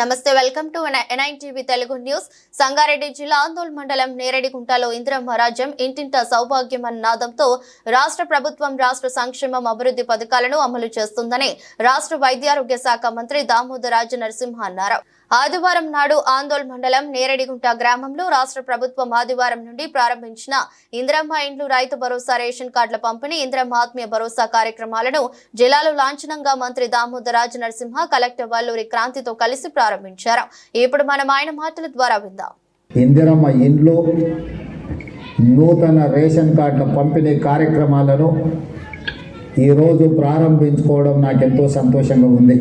నమస్తే welcome to NIN TV Telugu news. Sangareddy జిల్లా ఆందోళన మండలం నేరేడిగుంటలో ఇందిరమ్మ మహారాజ్యం ఇంటింట సౌభాగ్యం అన్న నాదంతో రాష్ట్ర ప్రభుత్వం రాష్ట్ర సంక్షేమం అభివృద్ధి పథకాలను అమలు చేస్తుందని రాష్ట్ర వైద్యారోగ్య శాఖ మంత్రి దామోదరాజు నరసింహ అన్నారు. ఆదివారం నాడు ఆందోళ్ మండలం నేరడిగుంట గ్రామంలో రాష్ట్ర ప్రభుత్వం ఆదివారం నుండి ప్రారంభించిన ఇంద్రమ్మ ఇండ్లు రైతు భరోసా రేషన్ కార్డుల పంపిణీ ఇంద్రమ్మ ఆత్మీయ భరోసా కార్యక్రమాలను జిల్లాలో లాంఛనంగా మంత్రి దామోదరాజు నరసింహ కలెక్టర్ వల్లూరి క్రాంతితో కలిసి ప్రారంభించారు. ఇప్పుడు మనం ఆయన మాటల ద్వారా విందాం. ఇందిరమ్మ ఇండ్లు నూతన రేషన్ కార్డుల పంపిణీ కార్యక్రమాలను ఈరోజు ప్రారంభించుకోవడం నాకెంతో సంతోషంగా ఉంది.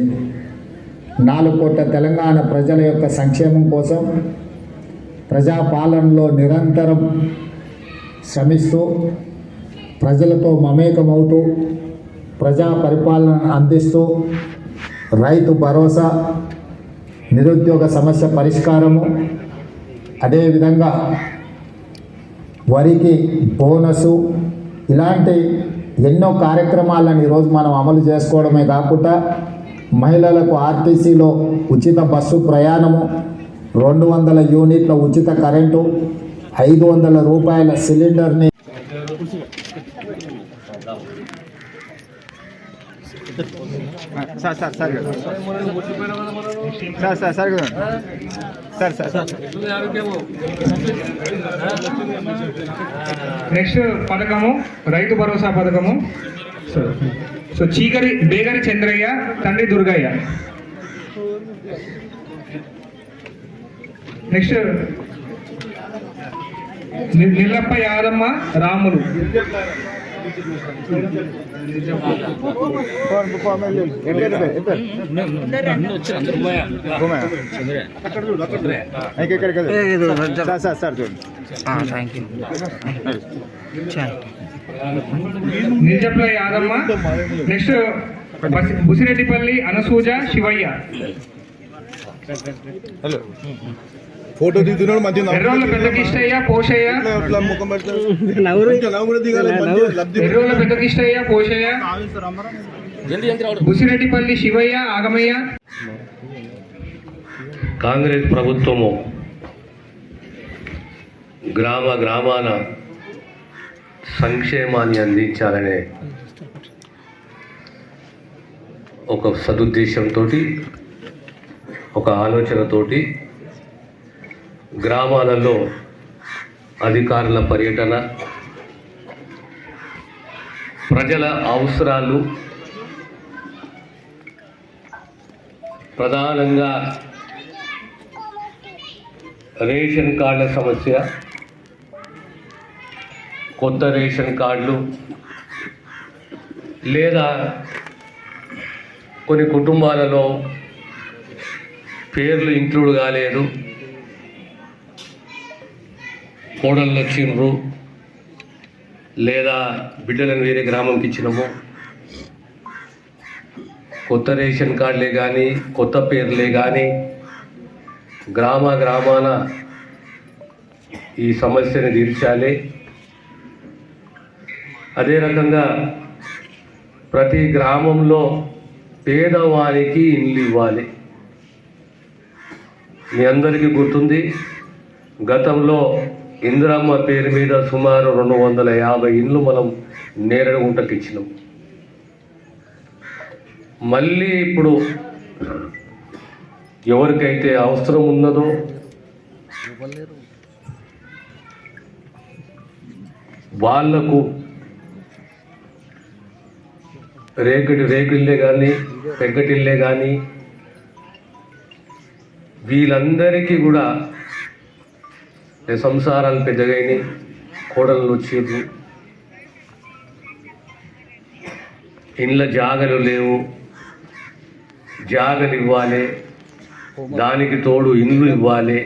నాలుగు కోట్ల తెలంగాణ ప్రజల యొక్క సంక్షేమం కోసం ప్రజాపాలనలో నిరంతరం శ్రమిస్తూ ప్రజలతో మమేకమవుతూ ప్రజా పరిపాలన అందిస్తూ రైతు భరోసా నిరుద్యోగ సమస్య పరిష్కారము అదేవిధంగా వరికి బోనసు ఇలాంటి ఎన్నో కార్యక్రమాలను ఈరోజు మనం అమలు చేసుకోవడమే కాకుండా మహిళలకు ఆర్టీసీలో ఉచిత బస్సు ప్రయాణము రెండు వందల యూనిట్ల ఉచిత కరెంటు ఐదు వందల రూపాయల సిలిండర్ని sir sir sir. Sir sir sir. Sir sir sir. Next పథకము రైతు భరోసా పథకము. సో సో చీకరి బేగరి చంద్రయ్య తండ్రి దుర్గయ్య. నెక్స్ట్ ని- Nillappa Yadamma Ramulu. Sir sir sir చూడండి నిజప్ల యాదమ్మ. నెక్స్ట్ బసి- బుసిరెడ్డిపల్లి అనసూజ శివయ్య. హలో. ఫోటో దిగుతున్నాడు మంచిగా కిష్టయ్య పోషయ్య? ఎర్రోళ్ళ పెద్ద కిష్టయ్య పోషయ్య? బుసిరెడ్డిపల్లి శివయ్య ఆగమయ్య? కాంగ్రెస్ ప్రభుత్వము గ్రామ గ్రామాన సంక్షేమాన్ని అందించాలనే ఒక సదుద్దేశంతో ఒక ఆలోచనతోటి గ్రామాలలో అధికారుల పర్యటన ప్రజల అవసరాలు ప్రధానంగా రేషన్ కార్డుల సమస్య కొత్త రేషన్ కార్డులు లేదా కొన్ని కుటుంబాలలో పేర్లు ఇంక్లూడ్ కాలేదు. కోడళ్ళు వచ్చిండ్రు లేదా బిడ్డలను వేరే గ్రామంకి ఇచ్చినాము. కొత్త రేషన్ కార్డులే కానీ కొత్త పేర్లే కానీ గ్రామ గ్రామాన ఈ సమస్యను తీర్చాలి. అదే రకంగా ప్రతి గ్రామంలో పేదవారికి ఇల్లు ఇవ్వాలి. మీ అందరికీ గుర్తుంది గతంలో ఇందిరమ్మ పేరు మీద సుమారు రెండు వందల యాభై ఇండ్లు మనం నేరడుగుంటకి ఇచ్చినాం. మళ్ళీ ఇప్పుడు ఎవరికైతే అవసరం ఉన్నదో వాళ్ళకు రేకుడి రేకుల్లే కానీ పెగ్గటిల్లే కానీ వీళ్ళందరికీ కూడా సంసారాలు పెద్దగైనాయి కోడళ్ళు వచ్చిర్రు ఇండ్ల జాగలు లేవు జాగలు ఇవ్వాలి దానికి తోడు ఇండ్లు ఇవ్వాలి.